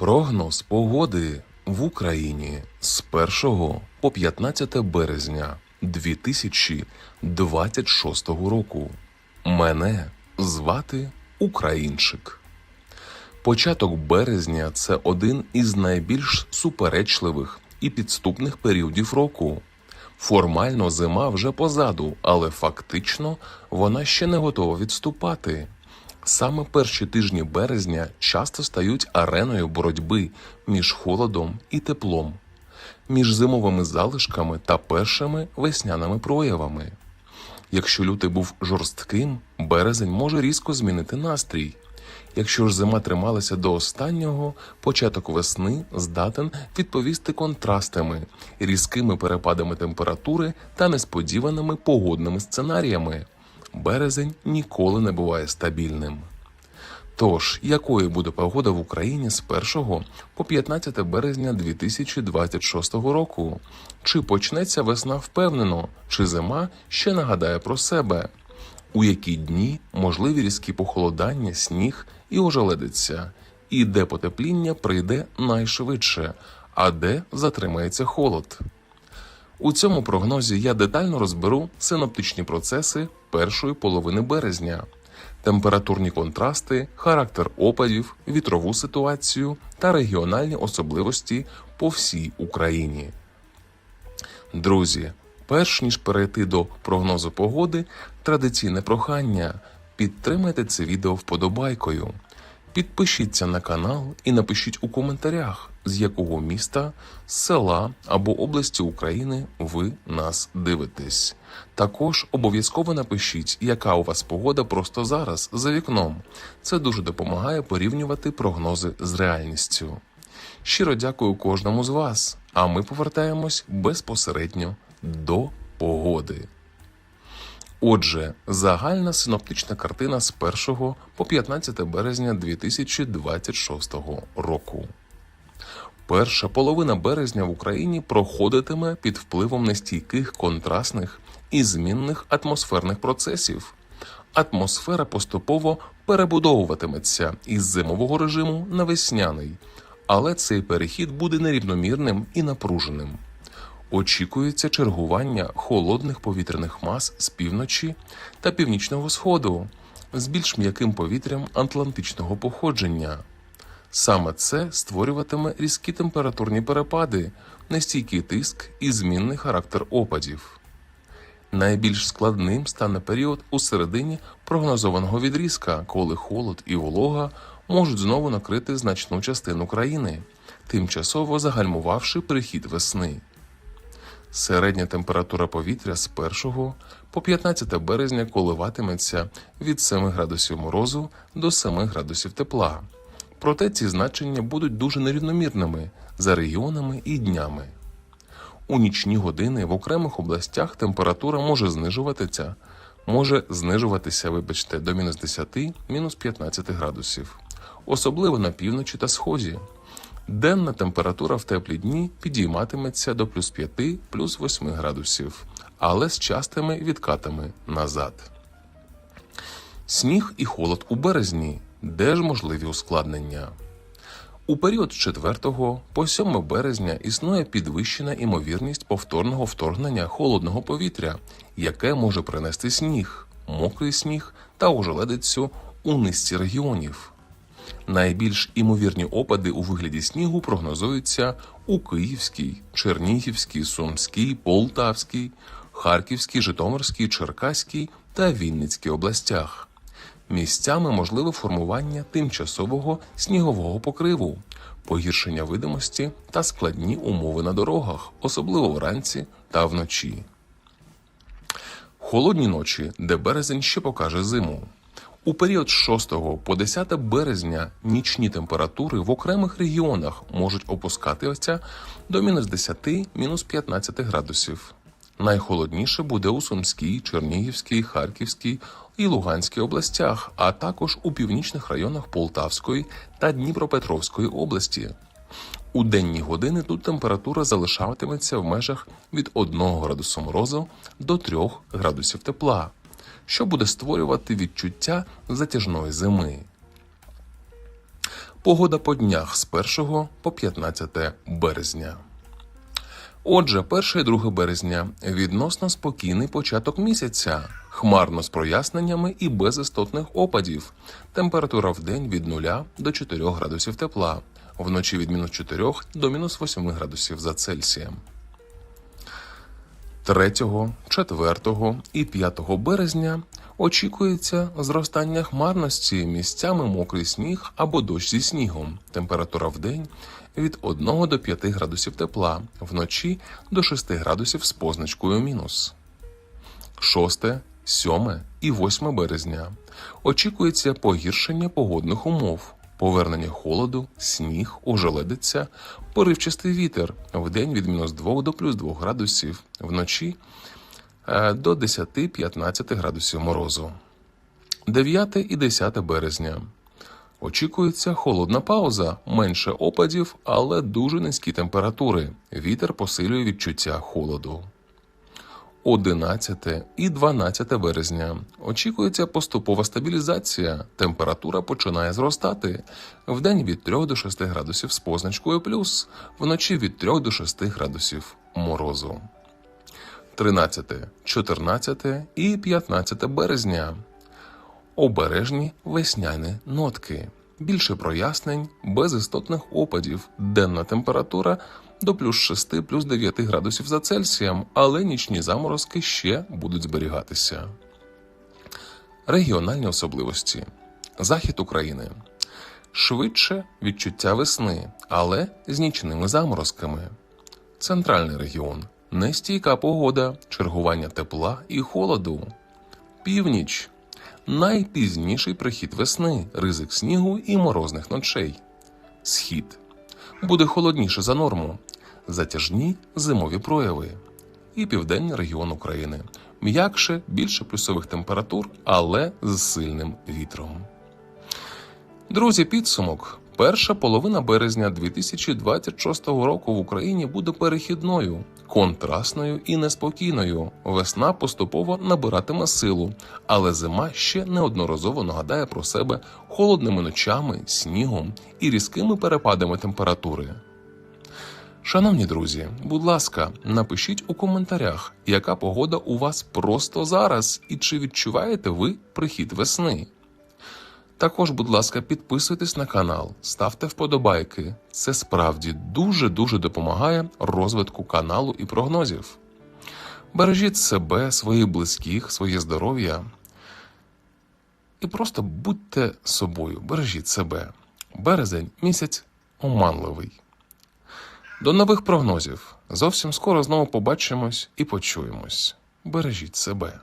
Прогноз погоди в Україні з 1 по 15 березня 2026 року. Мене звати Українчик. Початок березня це один із найбільш суперечливих і підступних періодів року. Формально зима вже позаду, але фактично вона ще не готова відступати. Саме перші тижні березня часто стають ареною боротьби між холодом і теплом, між зимовими залишками та першими весняними проявами. Якщо лютий був жорстким, березень може різко змінити настрій. Якщо ж зима трималася до останнього, початок весни здатен відповісти контрастами, різкими перепадами температури та несподіваними погодними сценаріями. Березень ніколи не буває стабільним. Тож, якою буде погода в Україні з 1 по 15 березня 2026 року? Чи почнеться весна впевнено, чи зима ще нагадає про себе? У які дні можливі різкі похолодання, сніг і ожеледиться, і де потепління прийде найшвидше, а де затримається холод? У цьому прогнозі я детально розберу синоптичні процеси першої половини березня, температурні контрасти, характер опадів, вітрову ситуацію та регіональні особливості по всій Україні. Друзі, перш ніж перейти до прогнозу погоди, традиційне прохання підтримайте це відео вподобайкою. Підпишіться на канал і напишіть у коментарях, з якого міста, села або області України ви нас дивитесь. Також обов'язково напишіть, яка у вас погода просто зараз за вікном. Це дуже допомагає порівнювати прогнози з реальністю. Щиро дякую кожному з вас, а ми повертаємось безпосередньо до погоди. Отже, загальна синоптична картина з 1 по 15 березня 2026 року. Перша половина березня в Україні проходитиме під впливом нестійких контрастних і змінних атмосферних процесів. Атмосфера поступово перебудовуватиметься із зимового режиму на весняний, але цей перехід буде нерівномірним і напруженим. Очікується чергування холодних повітряних мас з півночі та північного сходу з більш м'яким повітрям атлантичного походження. Саме це створюватиме різкі температурні перепади, нестійкий тиск і змінний характер опадів. Найбільш складним стане період у середині прогнозованого відрізка, коли холод і волога можуть знову накрити значну частину країни, тимчасово загальмувавши прихід весни. Середня температура повітря з 1 по 15 березня коливатиметься від 7 градусів морозу до 7 градусів тепла. Проте ці значення будуть дуже нерівномірними за регіонами і днями. У нічні години в окремих областях температура може знижуватися, може знижуватися, вибачте, до мінус 10, мінус 15 градусів, особливо на півночі та сході. Денна температура в теплі дні підійматиметься до плюс 5, плюс 8 градусів, але з частими відкатами назад. Сніг і холод у березні, де ж можливі ускладнення. У період з 4 по 7 березня існує підвищена імовірність повторного вторгнення холодного повітря, яке може принести сніг, мокрий сніг та ожеледицю у низці регіонів. Найбільш імовірні опади у вигляді снігу прогнозуються у Київській, Чернігівській, Сумській, Полтавській, Харківській, Житомирській, Черкаській та Вінницькій областях. Місцями можливе формування тимчасового снігового покриву, погіршення видимості та складні умови на дорогах, особливо вранці та вночі. Холодні ночі, де березень ще покаже зиму. У період з 6 по 10 березня нічні температури в окремих регіонах можуть опускатися до мінус 10 мінус 15 градусів. Найхолодніше буде у Сумській, Чернігівській, Харківській і Луганській областях, а також у північних районах Полтавської та Дніпропетровської області. У денні години тут температура залишатиметься в межах від 1 градусу морозу до 3 градусів тепла що буде створювати відчуття затяжної зими. Погода по днях з 1 по 15 березня. Отже, 1 і 2 березня відносно спокійний початок місяця, хмарно з проясненнями і без істотних опадів. Температура в день від 0 до 4 градусів тепла, вночі від мінус 4 до мінус 8 градусів за Цельсієм. 3, 4 і 5 березня очікується зростання хмарності місцями мокрий сніг або дощ зі снігом. Температура в день від 1 до 5 градусів тепла, вночі до 6 градусів з позначкою мінус. 6, 7 і 8 березня очікується погіршення погодних умов, повернення холоду, сніг, ожеледиця, поривчастий вітер в день від мінус 2 до плюс 2 градусів, вночі е, до 10-15 градусів морозу. 9 і 10 березня. Очікується холодна пауза, менше опадів, але дуже низькі температури. Вітер посилює відчуття холоду. 11 і 12 березня очікується поступова стабілізація. Температура починає зростати. Вдень від 3 до 6 градусів з позначкою плюс, вночі від 3 до 6 градусів морозу. 13, 14 і 15 березня. Обережні весняні нотки. Більше прояснень, без істотних опадів. Денна температура до плюс 6 плюс 9 градусів за Цельсієм, але нічні заморозки ще будуть зберігатися. Регіональні особливості. Захід України. Швидше відчуття весни, але з нічними заморозками. Центральний регіон. Нестійка погода, чергування тепла і холоду. Північ найпізніший прихід весни, ризик снігу і морозних ночей. Схід буде холодніше за норму, затяжні зимові прояви. І південний регіон України. М'якше, більше плюсових температур, але з сильним вітром. Друзі, підсумок. Перша половина березня 2026 року в Україні буде перехідною, контрастною і неспокійною. Весна поступово набиратиме силу, але зима ще неодноразово нагадає про себе холодними ночами, снігом і різкими перепадами температури. Шановні друзі, будь ласка, напишіть у коментарях, яка погода у вас просто зараз, і чи відчуваєте ви прихід весни. Також, будь ласка, підписуйтесь на канал, ставте вподобайки. Це справді дуже-дуже допомагає розвитку каналу і прогнозів. Бережіть себе, своїх близьких, своє здоров'я. І просто будьте собою, бережіть себе. Березень місяць оманливий. До нових прогнозів. Зовсім скоро знову побачимось і почуємось. Бережіть себе.